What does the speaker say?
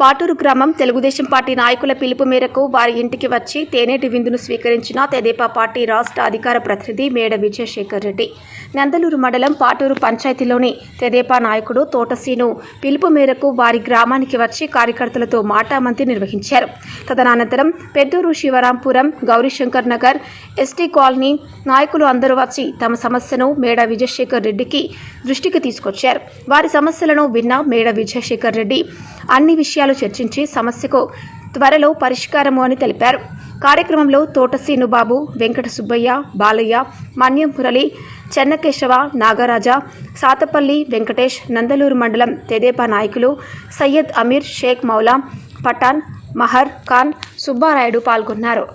పాటూరు గ్రామం తెలుగుదేశం పార్టీ నాయకుల పిలుపు మేరకు వారి ఇంటికి వచ్చి తేనేటి విందును స్వీకరించిన తెదేపా పార్టీ రాష్ట్ర అధికార ప్రతినిధి మేడ విజయశేఖర్ రెడ్డి. నందలూరు మండలం పాటూరు పంచాయతీలోని తెదేపా నాయకుడు తోటసీను పిలుపు మేరకు వారి గ్రామానికి వచ్చి కార్యకర్తలతో మాటామంతి నిర్వహించారు. తదనంతరం పెద్దూరు శివరాంపురం గౌరీశంకర్ నగర్ ఎస్టీ కాలనీ నాయకులు అందరూ వచ్చి తమ సమస్యను మేడ విజయశేఖర్ రెడ్డికి దృష్టికి తీసుకొచ్చారు. వారి సమస్యలను విన్న మేడ విజయశేఖర్ రెడ్డి అన్ని విషయాలు చర్చించి సమస్యకు త్వరలో పరిష్కారము అని తెలిపారు. కార్యక్రమంలో తోటసీనుబాబు వెంకట సుబ్బయ్య బాలయ్య మన్యం మురళి చెన్నకేశవ నాగరాజ సాతపల్లి వెంకటేష్ నందలూరు మండలం తెదేపా నాయకులు సయ్యద్ అమీర్ షేక్ మౌలా పఠాన్ మహర్ ఖాన్ సుబ్బారాయుడు పాల్గొన్నారు.